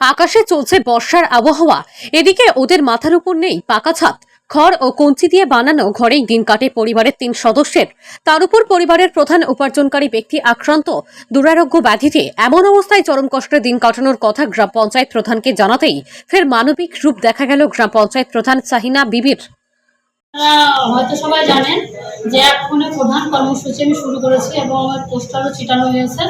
আকাশে চলছে বর্ষার আবহাওয়া। এদিকে ওদের মাথার উপর নেই পাকা ছাদ। খড় ও কঞ্চি দিয়ে বানানো ঘরেই দিন কাটে পরিবারের তিন সদস্যের। তার উপর পরিবারের প্রধান উপার্জনকারী ব্যক্তি আক্রান্ত। দুরারোগ্য ব্যাধিতে এমন অবস্থায় চরম কষ্টে দিন কাটানোর কথা গ্রাম পঞ্চায়েত প্রধানকে জানাতেই ফের মানবিক রূপ দেখা গেল গ্রাম পঞ্চায়েত প্রধান সাহিনা বিবির। হয়তো সবাই জানেন যে এক প্রধান কর্মসূচি আমি শুরু করেছি এবং পোস্টারও চিটানো হয়েছে।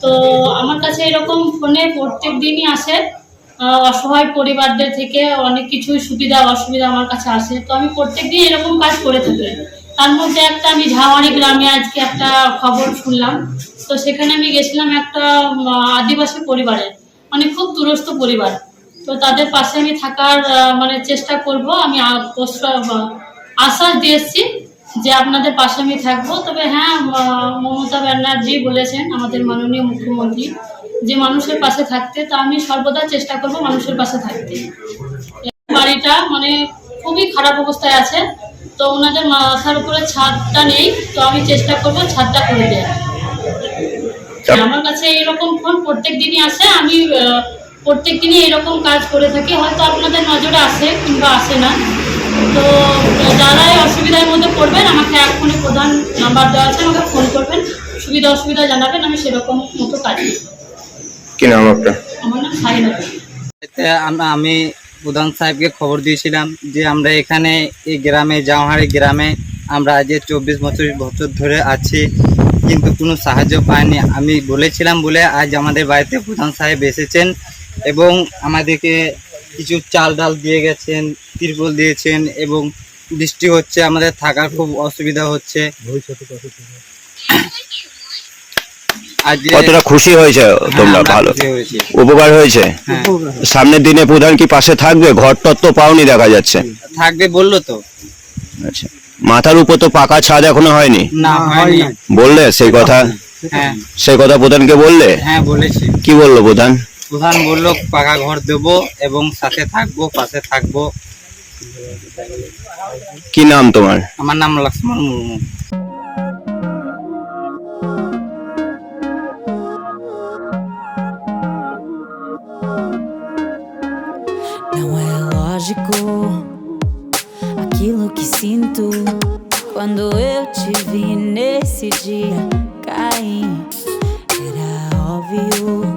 তো আমার কাছে এরকম ফোনে প্রত্যেক দিনই আসে অসহায় পরিবারদের থেকে অনেক কিছুই সুবিধা, অসুবিধা আমার কাছে আসে। তো আমি প্রত্যেক দিন এরকম কাজ করে থাকি। তার মধ্যে একটা আমি ঝাওয়ারি গ্রামে আজকে একটা খবর শুনলাম। তো সেখানে আমি গেছিলাম একটা আদিবাসী পরিবারের মানে খুব দূরস্থ পরিবার। তো তাদের পাশে আমি থাকার মানে চেষ্টা করব। আমি আ- পোস্টার দিয়ে যে আপনাদের পাশে আমি থাকব। তবে হ্যাঁ মমতা ব্যানার্জি বলেছেন আমাদের মাননীয় মুখ্যমন্ত্রী যে মানুষের পাশে থাকতে তা আমি সর্বদা চেষ্টা করব মানুষের পাশে থাকতে। বাড়িটা মানে খুবই খারাপ অবস্থায় আছে তো ওনাদের মাথার উপরে ছাদটা নেই তো আমি চেষ্টা করব ছাদটা করে দেওয়ার। আমার কাছে এরকম ফোন প্রত্যেক দিনই আসে আমি প্রত্যেক দিনই এরকম কাজ করে থাকি। হয়তো আপনাদের নজরে আসে কিংবা আসে না। তো যারাই অসুবিধার মধ্যে পড়বেন আমাকে এক ফোনে প্রধান নাম্বার দেওয়া আছে আমাকে ফোন করবেন। সুবিধা অসুবিধা জানাবেন আমি সেরকম মতো কাজ কি নাম আপনার? আমার নাম এতে আম- আমি প্রধান সাহেবকে খবর দিয়েছিলাম যে আমরা এখানে এই গ্রামে জাওহারি গ্রামে আমরা আজ চব্বিশ বছর বছর ধরে আছি কিন্তু কোনো সাহায্য পাইনি। আমি বলেছিলাম বলে আজ আমাদের বাড়িতে প্রধান সাহেব এসেছেন এবং আমাদেরকে কিছু চাল ডাল দিয়ে গেছেন তিরপল দিয়েছেন এবং বৃষ্টি হচ্ছে আমাদের থাকার খুব অসুবিধা হচ্ছে। আজ কতটা খুশি হয়েছে তোমরা? ভালো। উপকার হয়েছে? হ্যাঁ। সামনের দিনে প্রধান কি পাশে থাকবে? ঘর টর তো পাওনি দেখা যাচ্ছে। থাকবে বলল তো। আচ্ছা। মাথার উপর তো পাকা ছাদ এখনও হয়নি? না হয়নি। বললে সেই কথা? হ্যাঁ। সেই কথা প্রধানকে বললে? হ্যাঁ কি বলল প্রধান? প্রধান বললো পাকা ঘর দেবো এবং সাথে থাকবো পাশে থাকবো কি নাম তোমার আমার নাম Lakshman Murmu Não é lógico aquilo que sinto quando eu te vi nesse dia cair. Era óbvio.